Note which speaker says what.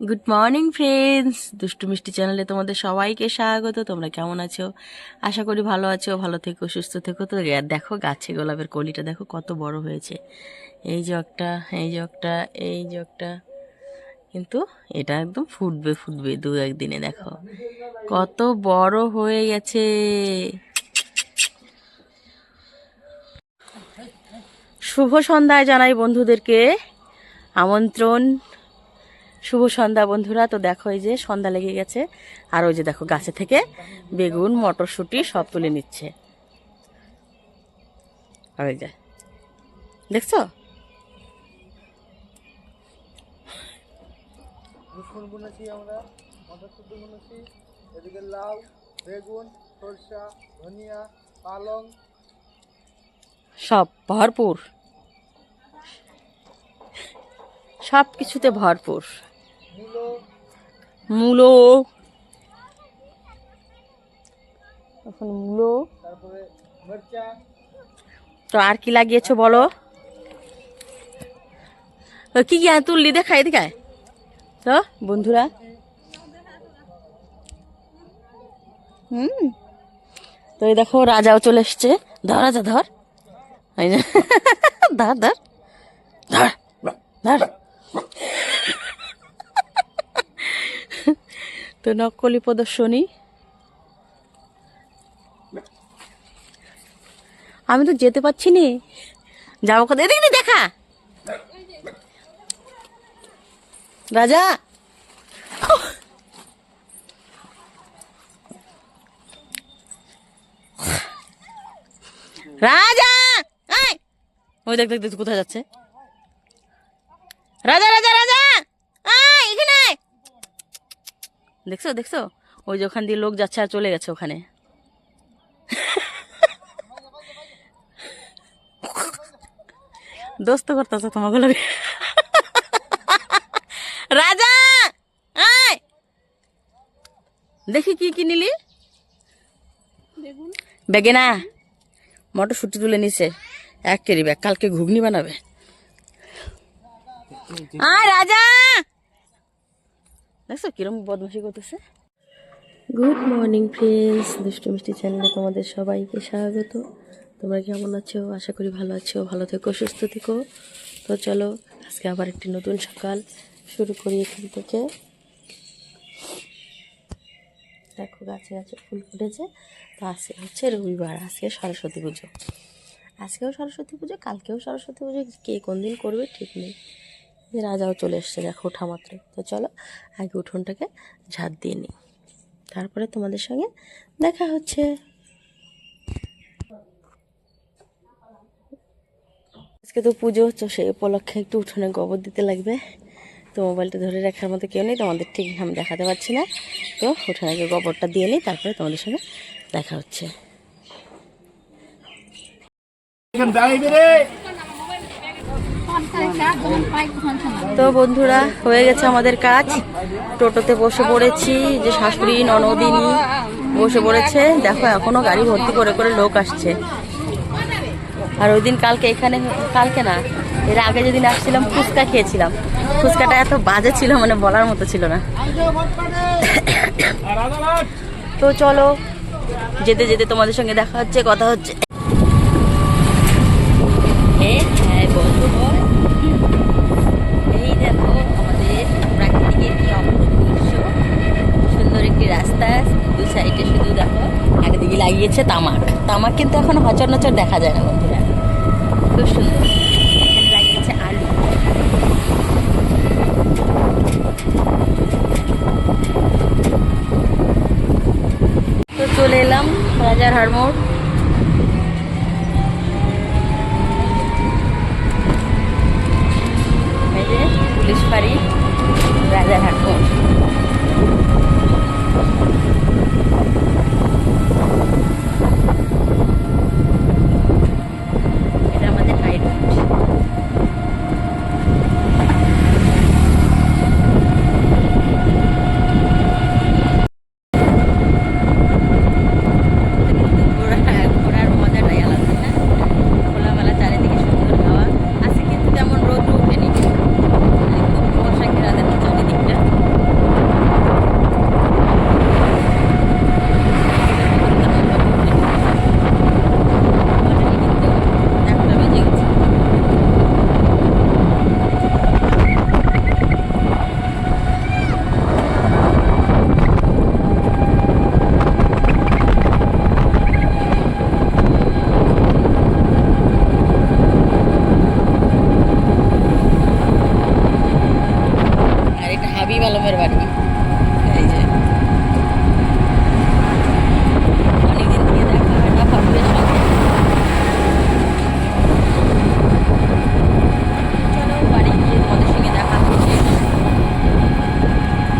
Speaker 1: Good morning friends দুষ্টু মিষ্টি চ্যানেলে তোমাদের সবাইকে স্বাগত। তোমরা কেমন আছো? আশা করি ভালো আছো, ভালো থেকো, সুস্থ থেকো। তো দেখো গাছে গোলাপের কলিটা, দেখো কত বড় হয়েছে। এই একটা এই একটা এই একটা। কিন্তু এটা একদম ফুটবে ফুটবে দু একদিনে, দেখো। কত বড় হয়ে গেছে। শুভ সন্ধ্যায় জানাই বন্ধুদেরকে আমন্ত্রণ। শুভ সন্ধ্যা বন্ধুরা। তো দেখো এই যে সন্ধ্যা লেগে গেছে। আর ওই যে দেখো গাছে থেকে বেগুন মটরশুঁটি সব তুলে নিচ্ছে। আর ওই যে দেখছ?
Speaker 2: বুনেছি আমরা মটরশুঁটি বুনেছি এদিকে লাউ বেগুন সরষা ধনিয়া পালং।
Speaker 1: সব ভরপুর। সব কিছুতে ভরপুর।
Speaker 2: মূলো।
Speaker 1: এখন মূলো। তো আর কি লাগিয়েছো বলো? কি কি তুললি? দেখায় দেখায় তো, বন্ধুরা। হুম। তো এই দেখো, রাজাও চলে এসছে। ধর, রাজা ধর ধর। ধর ধর ধর। তো নকলি প্রদর্শনী। আমি তো যেতে পারছি নি। যাব এদিকে দেখা। রাজা। রাজা! ওই দেখ দেখ কোথায় যাচ্ছে। রাজা রাজা রাজা। এখানে দেখছ দেখছ? ওই যে ওখান দিয়ে লোক যাচ্ছে আর চলে গেছে ওখানে। দোস্ত করতেছে তোমাকে রাজা! দেখি কি কি নিলি? ব্যাগে না মটরশুটি তুলে নিছে। এক কেরি ব্যাগ কালকে ঘুগনি বানাবে। আয় রাজা! দেখছ কিরম বদমাসি করতেছে? গুড মর্নিং ফ্রেন্ডস দুষ্টু মিষ্টি চ্যানেলে তোমাদের সবাইকে স্বাগত। তোমরা কেমন আছো? আশা করি ভালো আছো, ভালো থেকো, সুস্থ থেকো। তো চলো, আজকে আবার একটি নতুন সকাল শুরু করি এখান থেকে। দেখো, গাছে গাছে ফুল ফুটেছে। তো আজকে হচ্ছে রবিবার, আজকে সরস্বতী পুজো। আজকেও সরস্বতী পুজো, কালকেও সরস্বতী পুজো। কে কোন দিন করবে ঠিক নেই। যে রাজাও চলে এসছে, দেখো ওঠা মাত্র। তো চলো, আগে উঠোনটাকে ঝাড় দিয়ে নিই। তারপরে তোমাদের সঙ্গে দেখা হচ্ছে। আজকে তো পুজো হচ্ছে সেই উপলক্ষে একটু উঠোনে গোবর দিতে লাগবে। তো মোবাইলটা ধরে রাখার মতো কেউ নেই, তোমাদের ঠিক আমি দেখাতে পারছি না। তো উঠোনে আগে গোবরটা দিয়ে নিই, তারপরে তোমাদের সঙ্গে দেখা হচ্ছে। তো বন্ধুরা হয়ে গেছে আমাদের কাজ। টোটোতে বসে পড়েছি যে শাশুড়ি ননদিনী বসে পড়েছে। দেখো এখনও গাড়ি ভর্তি করে করে লোক আসছে। আর ওই দিন কালকে এখানে কালকে না এর আগে যেদিন আসছিলাম ফুচকা খেয়েছিলাম। ফুচকাটা এত বাজে ছিল মানে বলার মতো ছিল না। তো চলো যেতে যেতে তোমাদের সঙ্গে দেখা হচ্ছে কথা হচ্ছে। হ্যাঁ, বন্ধুগণ। এই দেখো আমাদের প্রাকৃতিকের কি অপরূপ দৃশ্য সুন্দর একটি রাস্তা দু সাইডে শুধু দেখো একদিকে তামাক। তামাক কিন্তু এখন হচর নচর দেখা যায় না, বন্ধুরা। খুব সুন্দর। লাগিয়েছে আলু। তো চলে এলাম রাজার হারমোড় পুলিশ ফাঁড়ি রাজারহাট মোড়